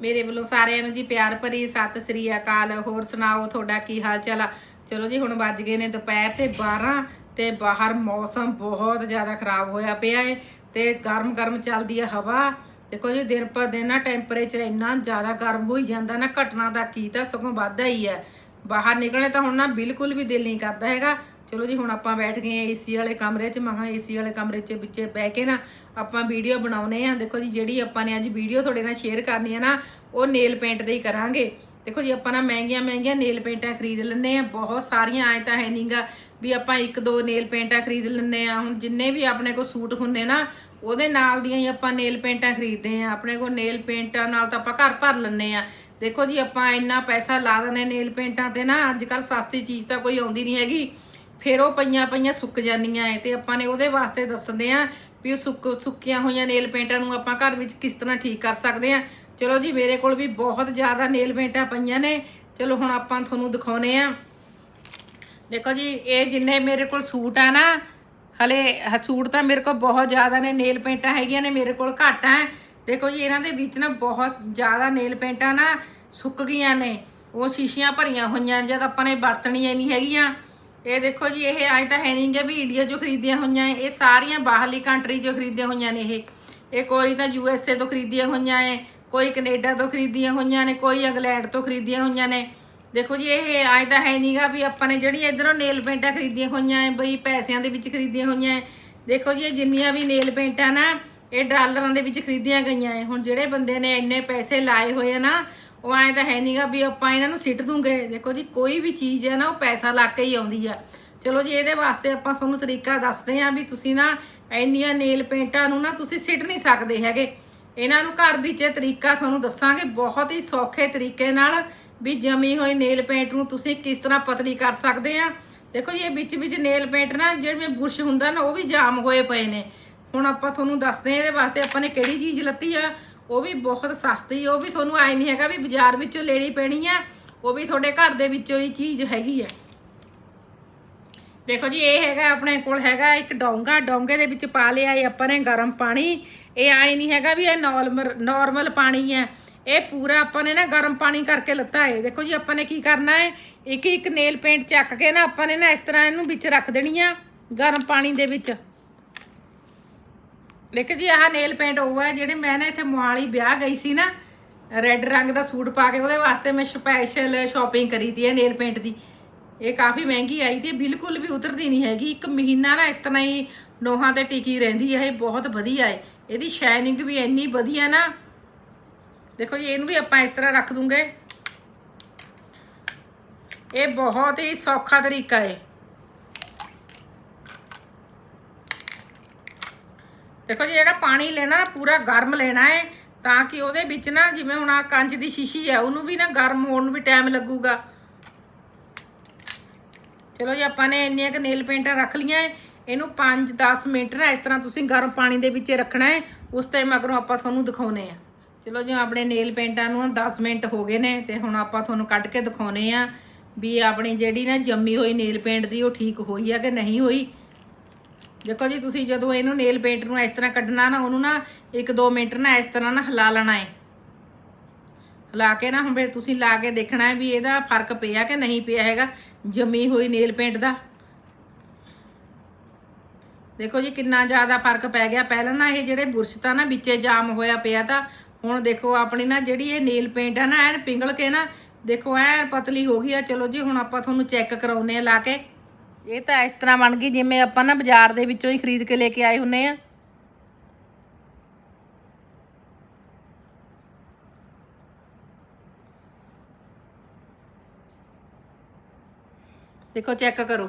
ਮੇਰੇ ਵੱਲੋਂ ਸਾਰਿਆਂ ਨੂੰ ਜੀ ਪਿਆਰ ਭਰੀ ਸਤਿ ਸ੍ਰੀ ਅਕਾਲ। ਹੋਰ ਸੁਣਾਓ, ਤੁਹਾਡਾ ਕੀ ਹਾਲ ਚਾਲ ਆ? ਚਲੋ ਜੀ, ਹੁਣ ਵੱਜ ਗਏ ਨੇ ਦੁਪਹਿਰ ਤੇ 12 ਤੇ ਬਾਹਰ ਮੌਸਮ ਬਹੁਤ ਜ਼ਿਆਦਾ ਖਰਾਬ ਹੋਇਆ ਪਿਆ ਏ ਤੇ ਗਰਮ ਗਰਮ ਚੱਲਦੀ ਹੈ ਹਵਾ। ਦੇਖੋ ਜੀ, ਦਿਨ ਪਰ ਦਿਨ ਨਾ ਟੈਂਪਰੇਚਰ ਇੰਨਾ ਜ਼ਿਆਦਾ ਗਰਮ ਹੋਈ ਜਾਂਦਾ ਨਾ, ਘਟਨਾ ਦਾ ਕੀ ਤਾਂ ਸਗੋਂ ਵੱਧਦਾ ਹੀ ਹੈ ਬਾਹਰ ਨਿਕਲਣੇ ਤਾਂ ਹੁਣ ਨਾ ਬਿਲਕੁਲ ਵੀ ਦਿਲ ਨਹੀਂ ਕਰਦਾ ਹੈਗਾ। ਚਲੋ ਜੀ, ਹੁਣ ਆਪਾਂ ਬੈਠ ਗਏ ਏਸੀ ਵਾਲੇ ਕਮਰੇ 'ਚ। ਮਹਾਂ ਏਸੀ ਵਾਲੇ ਕਮਰੇ 'ਚ ਵਿੱਚੇ ਬਹਿ ਕੇ ਨਾ ਆਪਾਂ ਵੀਡੀਓ ਬਣਾਉਨੇ ਆ ਦੇਖੋ ਜੀ, ਜਿਹੜੀ ਆਪਾਂ ਨੇ ਅੱਜ ਵੀਡੀਓ ਤੁਹਾਡੇ ਨਾਲ ਸ਼ੇਅਰ ਕਰਨੀ ਆ ਨਾ, ਉਹ ਨੇਲ ਪੇਂਟ ਦੇ ਹੀ ਕਰਾਂਗੇ। ਦੇਖੋ ਜੀ, ਆਪਾਂ ਨਾ ਮਹਿੰਗੀਆਂ ਮਹਿੰਗੀਆਂ ਨੇਲ ਪੇਂਟਾਂ ਖਰੀਦ ਲੈਂਦੇ ਆ ਬਹੁਤ ਸਾਰੀਆਂ ਆਏ ਤਾਂ ਹੈ ਨਹੀਂਗਾ ਵੀ ਆਪਾਂ ਇੱਕ ਦੋ ਨੇਲ ਪੇਂਟਾਂ ਖਰੀਦ ਲੈਂਦੇ ਆ ਹੁਣ ਜਿੰਨੇ ਵੀ ਆਪਣੇ ਕੋਲ ਸੂਟ ਹੁੰਨੇ ਨਾ, ਉਹਦੇ ਨਾਲ ਦੀਆਂ ਹੀ ਆਪਾਂ ਨੇਲ ਪੇਂਟਾਂ ਖਰੀਦਦੇ ਆ ਆਪਣੇ ਕੋਲ ਨੇਲ ਪੇਂਟਾਂ ਨਾਲ ਤਾਂ ਆਪਾਂ ਘਰ ਭਰ ਲੈਂਦੇ ਆ ਦੇਖੋ ਜੀ, ਆਪਾਂ ਇੰਨਾ ਪੈਸਾ ਲਾ ਦਿੰਦੇ ਨੇਲ ਪੇਂਟਾਂ ਤੇ ਨਾ। ਅੱਜ ਕੱਲ ਸਸਤੀ ਚੀਜ਼ ਤਾਂ ਕੋਈ ਆਉਂਦੀ ਨਹੀਂ ਹੈਗੀ। ਫਿਰ ਉਹ ਪਈਆਂ ਪਈਆਂ ਸੁੱਕ ਜਾਂਦੀਆਂ ਐ ਤੇ ਆਪਾਂ ਨੇ ਉਹਦੇ ਵਾਸਤੇ ਦੱਸਦੇ ਆ ਵੀ ਉਹ ਸੁੱਕ ਸੁੱਕੀਆਂ ਹੋਈਆਂ ਨੇਲ ਪੇਂਟਾਂ ਨੂੰ ਆਪਾਂ ਘਰ ਵਿੱਚ ਕਿਸ ਤਰ੍ਹਾਂ ਠੀਕ ਕਰ ਸਕਦੇ ਆ। ਚਲੋ ਜੀ, ਮੇਰੇ ਕੋਲ ਵੀ ਬਹੁਤ ਜ਼ਿਆਦਾ ਨੇਲ ਪੇਂਟਾਂ ਪਈਆਂ ਨੇ। ਚਲੋ ਹੁਣ ਆਪਾਂ ਤੁਹਾਨੂੰ ਦਿਖਾਉਨੇ ਆ। ਦੇਖੋ ਜੀ, ਇਹ ਜਿੰਨੇ ਮੇਰੇ ਕੋਲ ਸੂਟ ਆ ਨਾ, ਹਲੇ ਸੂਟ ਤਾਂ ਮੇਰੇ ਕੋਲ ਬਹੁਤ ਜ਼ਿਆਦਾ ਨੇ, ਨੇਲ ਪੇਂਟਾਂ ਹੈਗੀਆਂ ਨੇ, ਮੇਰੇ ਕੋਲ ਘੱਟ ਆ। ਦੇਖੋ ਜੀ, ਇਹਨਾਂ ਦੇ ਵਿੱਚ ਨਾ ਬਹੁਤ ਜ਼ਿਆਦਾ ਨੇਲ ਪੇਂਟਾਂ ਨਾ ਸੁੱਕ ਗਈਆਂ ਨੇ। ਉਹ ਸ਼ੀਸ਼ੀਆਂ ਭਰੀਆਂ ਹੋਈਆਂ ਜਦ ਆਪਾਂ ਨੇ ਵਰਤਣੀਆਂ ਨਹੀਂ ਹੈਗੀਆਂ। ਇਹ ਦੇਖੋ ਜੀ, ਇਹ ਐਂ ਤਾਂ ਹੈ ਨਹੀਂ ਨਹੀਂਗੇ ਵੀ ਇੰਡੀਆ 'ਚੋਂ ਖਰੀਦੀਆਂ ਹੋਈਆਂ ਇਹ ਇਹ ਸਾਰੀਆਂ ਬਾਹਰਲੀ ਕੰਟਰੀ 'ਚੋਂ ਖਰੀਦੀਆਂ ਹੋਈਆਂ ਨੇ ਇਹ। ਇਹ ਕੋਈ ਤਾਂ ਯੂ ਐਸ ਏ ਤੋਂ ਖਰੀਦੀਆਂ ਹੋਈਆਂ ਏ ਕੋਈ ਕੈਨੇਡਾ ਤੋਂ ਖਰੀਦੀਆਂ ਹੋਈਆਂ ਨੇ, ਕੋਈ ਇੰਗਲੈਂਡ ਤੋਂ ਖਰੀਦੀਆਂ ਹੋਈਆਂ ਨੇ। ਦੇਖੋ ਜੀ, ਇਹ ਐਂ ਤਾਂ ਹੈ ਨਹੀਂਗਾ ਵੀ ਆਪਾਂ ਨੇ ਜਿਹੜੀਆਂ ਇਧਰੋਂ ਨੇਲ ਪੇਂਟਾਂ ਖਰੀਦੀਆਂ ਹੋਈਆਂ ਐ, ਬਈ ਪੈਸਿਆਂ ਦੇ ਵਿੱਚ ਖਰੀਦੀਆਂ ਹੋਈਆਂ ਐ। ਦੇਖੋ ਜੀ, ਇਹ ਜਿੰਨੀਆਂ ਵੀ ਨੇਲ ਪੇਂਟਾਂ ਨਾ, ਇਹ ਡਾਲਰਾਂ ਦੇ ਵਿੱਚ ਖਰੀਦੀਆਂ ਗਈਆਂ ਐ। ਹੁਣ ਜਿਹੜੇ ਬੰਦੇ ਨੇ ਇੰਨੇ ਪੈਸੇ ਲਾਏ ਹੋਏ ਆ ਨਾ ਉਹ ਐਂ ਤਾਂ ਹੈ ਨਹੀਂਗਾ ਵੀ ਆਪਾਂ ਇਹਨਾਂ ਨੂੰ ਸਿੱਟ ਦੂੰਗੇ। ਦੇਖੋ ਜੀ, ਕੋਈ ਵੀ ਚੀਜ਼ ਹੈ ਨਾ, ਉਹ ਪੈਸਾ ਲਾ ਕੇ ਹੀ ਆਉਂਦੀ ਆ। ਚਲੋ ਜੀ, ਇਹਦੇ ਵਾਸਤੇ ਆਪਾਂ ਤੁਹਾਨੂੰ ਤਰੀਕਾ ਦੱਸਦੇ ਆਂ ਵੀ ਤੁਸੀਂ ਨਾ ਇੰਨੀਆਂ ਨੇਲ ਪੇਂਟਾਂ ਨੂੰ ਨਾ ਤੁਸੀਂ ਸਿੱਟ ਨਹੀਂ ਸਕਦੇ ਹੈਗੇ। ਇਹਨਾਂ ਨੂੰ ਘਰ ਵਿੱਚ ਇਹ ਤਰੀਕਾ ਤੁਹਾਨੂੰ ਦੱਸਾਂਗੇ, ਬਹੁਤ ਹੀ ਸੌਖੇ ਤਰੀਕੇ ਨਾਲ ਵੀ ਜਮੀ ਹੋਈ ਨੇਲ ਪੇਂਟ ਨੂੰ ਤੁਸੀਂ ਕਿਸ ਤਰ੍ਹਾਂ ਪਤਲੀ ਕਰ ਸਕਦੇ ਆ। ਦੇਖੋ ਜੀ, ਇਹ ਵਿੱਚ ਵਿੱਚ ਨੇਲ ਪੇਂਟ ਨਾ ਜਿਵੇਂ ਬੁਰਸ਼ ਹੁੰਦਾ ਨਾ, ਉਹ ਵੀ ਜਾਮ ਹੋਏ ਪਏ ਨੇ। ਹੁਣ ਆਪਾਂ ਤੁਹਾਨੂੰ ਦੱਸਦੇ ਆ ਇਹਦੇ ਵਾਸਤੇ ਆਪਾਂ ਨੇ ਕਿਹੜੀ ਚੀਜ਼ ਲੱਤੀ ਆ। ਉਹ ਵੀ ਬਹੁਤ ਸਸਤੀ, ਉਹ ਵੀ ਤੁਹਾਨੂੰ ਆਏ ਨਹੀਂ ਹੈਗਾ ਵੀ ਬਾਜ਼ਾਰ ਵਿੱਚੋਂ ਲੈਣੀ ਪੈਣੀ ਆ, ਉਹ ਵੀ ਤੁਹਾਡੇ ਘਰ ਦੇ ਵਿੱਚੋਂ ਹੀ ਚੀਜ਼ ਹੈਗੀ ਆ। ਦੇਖੋ ਜੀ, ਇਹ ਹੈਗਾ, ਆਪਣੇ ਕੋਲ ਹੈਗਾ ਇੱਕ ਡੋਂਗਾ, ਡੋਂਗੇ ਦੇ ਵਿੱਚ ਪਾ ਲਿਆ ਇਹ ਆਪਾਂ ਨੇ ਗਰਮ ਪਾਣੀ। ਇਹ ਆਏ ਨਹੀਂ ਹੈਗਾ ਵੀ ਇਹ ਨਾਰਮਲ ਨਾਰਮਲ ਪਾਣੀ ਹੈ ਇਹ ਪੂਰਾ ਆਪਾਂ ਨੇ ਨਾ ਗਰਮ ਪਾਣੀ ਕਰਕੇ ਲੱਤਾ ਹੈ ਦੇਖੋ ਜੀ, ਆਪਾਂ ਨੇ ਕੀ ਕਰਨਾ ਹੈ ਇੱਕ ਇੱਕ ਨੇਲ ਪੇਂਟ ਚੱਕ ਕੇ ਨਾ ਆਪਾਂ ਨੇ ਨਾ ਇਸ ਤਰ੍ਹਾਂ ਇਹਨੂੰ ਵਿੱਚ ਰੱਖ ਦੇਣੀ ਆ, ਗਰਮ ਪਾਣੀ ਦੇ ਵਿੱਚ। ਦੇਖੋ ਜੀ ਆਹ ਨੇਲ ਪੇਂਟ ਉਹ ਹੈ ਜਿਹੜੇ ਮੈਂ ਨਾ ਇੱਥੇ ਮੋਹਾਲੀ ਵਿਆਹ ਗਈ ਸੀ ਨਾ, ਰੈੱਡ ਰੰਗ ਦਾ ਸੂਟ ਪਾ ਕੇ ਉਹਦੇ ਵਾਸਤੇ ਮੈਂ ਸਪੈਸ਼ਲ ਸ਼ਾਪਿੰਗ ਕਰੀ ਤੀ ਹੈ ਨੇਲ ਪੇਂਟ ਦੀ। ਇਹ ਕਾਫੀ ਮਹਿੰਗੀ ਆਈ ਤੇ ਬਿਲਕੁਲ ਵੀ ਉਤਰਦੀ ਨਹੀਂ ਹੈਗੀ। ਇੱਕ ਮਹੀਨਾ ਨਾ ਇਸ ਤਰ੍ਹਾਂ ਹੀ ਨੋਹਾਂ ਤੇ ਟਿਕੀ ਰਹਿੰਦੀ ਹੈ, ਇਹ ਬਹੁਤ ਵਧੀਆ ਹੈ। ਇਹਦੀ ਸ਼ਾਈਨਿੰਗ ਵੀ ਇੰਨੀ ਵਧੀਆ ਨਾ। ਦੇਖੋ ਜੀ, ਇਹਨੂੰ ਵੀ ਆਪਾਂ ਇਸ ਤਰ੍ਹਾਂ ਰੱਖ ਦੂੰਗੇ। ਇਹ ਬਹੁਤ ਹੀ ਸੌਖਾ ਤਰੀਕਾ ਹੈ। ਦੇਖੋ ਜੀ, ਜਿਹੜਾ ਪਾਣੀ ਲੈਣਾ, ਪੂਰਾ ਗਰਮ ਲੈਣਾ ਹੈ, ਤਾਂ ਕਿ ਉਹਦੇ ਵਿੱਚ ਨਾ ਜਿਵੇਂ ਹੁਣ ਆ ਕੰਚ ਦੀ ਸ਼ੀਸ਼ੀ ਹੈ, ਉਹਨੂੰ ਵੀ ਨਾ ਗਰਮ ਹੋਣ ਨੂੰ ਵੀ ਟਾਈਮ ਲੱਗੂਗਾ। ਚਲੋ ਜੀ, ਆਪਾਂ ਨੇ ਇੰਨੀਆਂ ਕੁ ਨੇਲ ਪੇਂਟਾਂ ਰੱਖ ਲੀਆਂ ਹੈ। ਇਹਨੂੰ 5-10 ਮਿੰਟ ਨਾ ਇਸ ਤਰ੍ਹਾਂ ਤੁਸੀਂ ਗਰਮ ਪਾਣੀ ਦੇ ਵਿੱਚ ਰੱਖਣਾ ਹੈ। ਉਸ ਟਾਈਮ ਮਗਰੋਂ ਆਪਾਂ ਤੁਹਾਨੂੰ ਦਿਖਾਉਨੇ ਆ। ਚਲੋ ਜੀ, ਆਪਣੇ ਨੇਲ ਪੇਂਟਾਂ ਨੂੰ 10 ਮਿੰਟ ਹੋ ਗਏ ਨੇ ਤੇ ਹੁਣ ਆਪਾਂ ਤੁਹਾਨੂੰ ਕੱਢ ਕੇ ਦਿਖਾਉਨੇ ਆ ਵੀ ਆਪਣੀ ਜਿਹੜੀ ਨਾ ਜੰਮੀ ਹੋਈ ਨੇਲ ਪੇਂਟ ਦੀ ਉਹ ਠੀਕ ਹੋਈ ਆ ਕਿ ਨਹੀਂ ਹੋਈ। ਦੇਖੋ ਜੀ, ਤੁਸੀਂ ਜਦੋਂ ਇਹਨੂੰ ਨੇਲ ਪੇਂਟ ਨੂੰ ਇਸ ਤਰ੍ਹਾਂ ਕੱਢਣਾ ਨਾ, ਉਹਨੂੰ ਨਾ 1-2 ਮਿੰਟ ਨਾ ਇਸ ਤਰ੍ਹਾਂ ਨਾ ਹਿਲਾ ਲੈਣਾ ਹੈ ਹਿਲਾ ਕੇ ਨਾ ਹੁਣ ਫਿਰ ਤੁਸੀਂ ਲਾ ਕੇ ਦੇਖਣਾ ਹੈ ਵੀ ਇਹਦਾ ਫ਼ਰਕ ਪਿਆ ਕਿ ਨਹੀਂ ਪਿਆ ਹੈਗਾ, ਜੰਮੀ ਹੋਈ ਨੇਲ ਪੇਂਟ ਦਾ। ਦੇਖੋ ਜੀ, ਕਿੰਨਾ ਜ਼ਿਆਦਾ ਫ਼ਰਕ ਪੈ ਗਿਆ। ਪਹਿਲਾਂ ਨਾ ਇਹ ਜਿਹੜੇ ਬੁਰਸ਼ ਤਾਂ ਨਾ ਵਿੱਚੇ ਜਾਮ ਹੋਇਆ ਪਿਆ ਤਾਂ, ਹੁਣ ਦੇਖੋ ਆਪਣੀ ਨਾ ਜਿਹੜੀ ਇਹ ਨੇਲ ਪੇਂਟ ਆ ਨਾ, ਐਨ ਪਿੰਗਲ ਕੇ ਨਾ, ਦੇਖੋ ਐਨ ਪਤਲੀ ਹੋ ਗਈ ਆ। ਚਲੋ ਜੀ, ਹੁਣ ਆਪਾਂ ਤੁਹਾਨੂੰ ਚੈੱਕ ਕਰਾਉਨੇ ਆ ਲਾ ਕੇ। ਇਹ ਤਾਂ ਇਸ ਤਰ੍ਹਾਂ ਬਣ ਗਈ, ਜਿਵੇਂ ਆਪਾਂ ਨਾ ਬਾਜ਼ਾਰ ਦੇ ਵਿੱਚੋਂ ਹੀ ਖਰੀਦ ਕੇ ਲੈ ਕੇ ਆਏ ਹੁੰਨੇ ਆ। ਦੇਖੋ ਚੈੱਕ ਕਰੋ।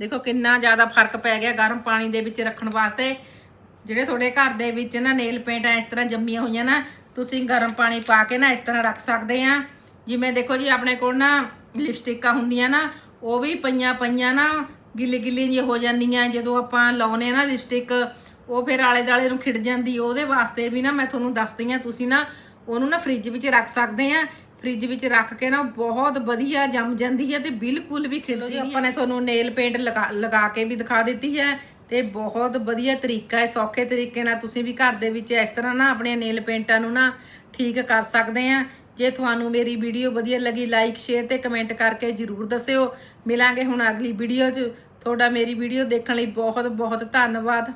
ਦੇਖੋ, ਕਿੰਨਾ ਜ਼ਿਆਦਾ ਫ਼ਰਕ ਪੈ ਗਿਆ ਗਰਮ ਪਾਣੀ ਦੇ ਵਿੱਚ ਰੱਖਣ ਵਾਸਤੇ। ਜਿਹੜੇ ਤੁਹਾਡੇ ਘਰ ਦੇ ਵਿੱਚ ਨਾ ਨੇਲ ਪੇਂਟ ਇਸ ਤਰ੍ਹਾਂ ਜੰਮੀਆਂ ਹੋਈਆਂ ਨਾ, ਤੁਸੀਂ ਗਰਮ ਪਾਣੀ ਪਾ ਕੇ ਨਾ ਇਸ ਤਰ੍ਹਾਂ ਰੱਖ ਸਕਦੇ ਆ। ਜਿਵੇਂ ਦੇਖੋ ਜੀ, ਆਪਣੇ ਕੋਲ ਨਾ ਲਿਪਸਟਿਕਾਂ ਹੁੰਦੀਆਂ ਨਾ ਉਹ ਵੀ ਪਈਆਂ ਪਈਆਂ ਨਾ ਗਿੱਲੀ ਗਿੱਲੀ ਜਿਹੀ ਹੋ ਜਾਂਦੀਆਂ ਜਦੋਂ ਆਪਾਂ ਲਾਉਨੇ ਨਾ ਲਿਪਸਟਿਕ ਉਹ ਫਿਰ ਆਲੇ ਦਾਲੇ ਨੂੰ ਖਿੜ ਜਾਂਦੀ ਉਹਦੇ ਵਾਸਤੇ ਵੀ ਨਾ ਮੈਂ ਤੁਹਾਨੂੰ ਦੱਸਦੀ ਆ ਤੁਸੀਂ ਨਾ ਉਹਨੂੰ ਨਾ ਫ੍ਰਿਜ ਵਿੱਚ ਰੱਖ ਸਕਦੇ ਆ। ਫ੍ਰਿਜ ਵਿੱਚ ਰੱਖ ਕੇ ਨਾ ਬਹੁਤ ਵਧੀਆ ਜੰਮ ਜਾਂਦੀ ਹੈ ਤੇ ਬਿਲਕੁਲ ਵੀ ਖਿਲੋ ਜੀ ਆਪਾਂ ਨੇ ਤੁਹਾਨੂੰ ਨੇਲ ਪੇਂਟ ਲਗਾ ਕੇ ਵੀ ਦਿਖਾ ਦਿੱਤੀ ਹੈ ਤੇ ਬਹੁਤ ਵਧੀਆ ਤਰੀਕਾ ਹੈ ਸੌਖੇ ਤਰੀਕੇ ਨਾਲ ਤੁਸੀਂ ਵੀ ਘਰ ਦੇ ਵਿੱਚ ਇਸ ਤਰ੍ਹਾਂ ਨਾ ਆਪਣੇ ਨੇਲ ਪੇਂਟਾਂ ਨੂੰ ਨਾ ਠੀਕ ਕਰ ਸਕਦੇ ਆ। ਜੇ ਤੁਹਾਨੂੰ ਮੇਰੀ ਵੀਡੀਓ ਵਧੀਆ ਲੱਗੀ ਲਾਈਕ ਸ਼ੇਅਰ ਤੇ ਕਮੈਂਟ ਕਰਕੇ ਜਰੂਰ ਦੱਸਿਓ। ਮਿਲਾਂਗੇ ਹੁਣ ਅਗਲੀ ਵੀਡੀਓ 'ਚ। ਤੁਹਾਡਾ ਮੇਰੀ ਵੀਡੀਓ ਦੇਖਣ ਲਈ ਬਹੁਤ ਬਹੁਤ ਧੰਨਵਾਦ।